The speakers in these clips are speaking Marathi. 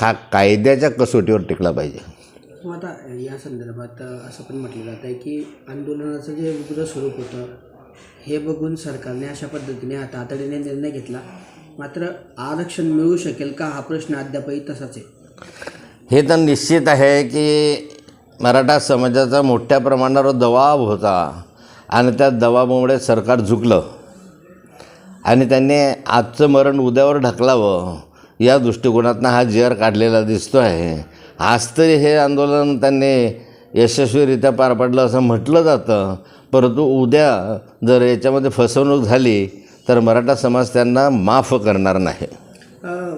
खा कायद्याच्या कसोटीवर टिकला पाहिजे. मग आता या संदर्भात असं पण म्हटलं जात आहे की आंदोलनाचं जे उग्र स्वरूप होतं हे बघून सरकारने अशा पद्धतीने तातडीने निर्णय घेतला. मात्र आरक्षण मिळू शकेल का हा प्रश्न अद्यापही तसाच आहे? हे तर निश्चित आहे की मराठा समाजाचा मोठ्या प्रमाणावर दबाव होता आणि त्या दबावामुळे सरकार झुकलं. आणि त्यांनी आजचं मरण उद्यावर ढकलावं. या दृष्टिकोनातनं हा जी आर काढलेला दिसतो आहे आज तरी हे आंदोलन त्यांनी यशस्वीरित्या पार पडलं असं म्हटलं जातं. परंतु उद्या जर याच्यामध्ये फसवणूक झाली तर मराठा समाज त्यांना माफ करणार नाही. अ,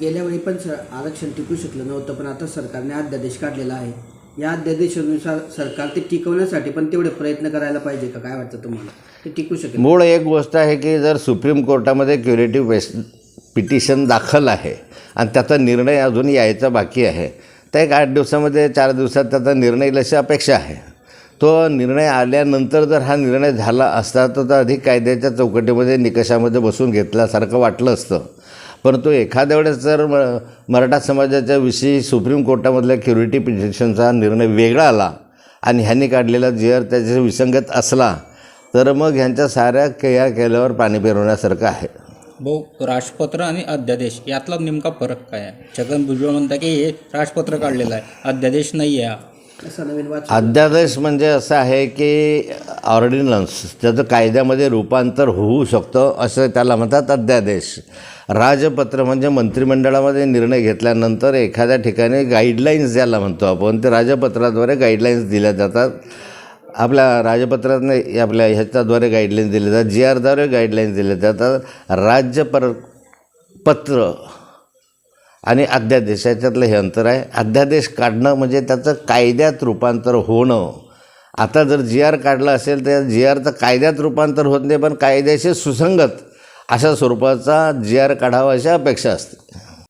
गेल्या वेळी पण स आरक्षण टिकू शकलं नव्हतं पण आता सरकारने अध्यादेश काढलेला आहे. या अध्यादेशानुसार सरकार ते टिकवण्यासाठी पण तेवढे प्रयत्न करायला पाहिजे का? काय वाटतं तुम्हाला? ते टिकू शकेल. मूळ एक गोष्ट आहे की जर सुप्रीम कोर्टामध्ये क्युरेटिव्ह पेस पिटिशन दाखल आहे आणि त्याचा निर्णय अजून यायचा बाकी आहे. तर एक आठ दिवसामध्ये चार दिवसात त्याचा निर्णय येईल अशी अपेक्षा आहे. तो निर्णय आल्यानंतर जर हा निर्णय झाला असता तर अधिक कायद्याच्या चौकटीमध्ये निकषामध्ये बसून घेतल्यासारखं वाटलं असतं. परंतु एखाद्या वेळेस जर म मराठा समाजाच्या विषयी सुप्रीम कोर्टामधल्या क्युरिटी पिटिशनचा निर्णय वेगळा आला आणि ह्यांनी काढलेला जी त्याच्याशी विसंगत असला तर मग ह्यांच्या साऱ्या केया केल्यावर पाणी पिरवण्यासारखं आहे. भाऊ राजपत्र आणि अध्यादेश यातला नेमका फरक काय आहे? छगन भुजबळ म्हणता की हे राजपत्र काढलेलं आहे अध्यादेश नाही आहे हा. असं नवीन वाच अध्यादेश म्हणजे असं आहे की ऑर्डिनन्स त्याचं कायद्यामध्ये रूपांतर होऊ शकतं असं त्याला म्हणतात अध्यादेश. राजपत्र म्हणजे मंत्रिमंडळामध्ये निर्णय घेतल्यानंतर एखाद्या ठिकाणी गाईडलाईन्स ज्याला म्हणतो आपण ते राजपत्राद्वारे गाईडलाईन्स दिल्या जातात. आपल्या राजपत्रातनं आपल्या ह्याच्याद्वारे गाईडलाईन दिले जातात जी आरद्वारे गाईडलाईन दिले जातात. राज्यपर पत्र आणि अध्यादेश याच्यातलं हे अंतर आहे. अध्यादेश काढणं म्हणजे त्याचं कायद्यात रूपांतर होणं. आता जर जी आर काढला असेल तर जी आरचं कायद्यात रूपांतर होत नाही पण कायद्याशी सुसंगत अशा स्वरूपाचा जी आर काढावा अशी अपेक्षा असते.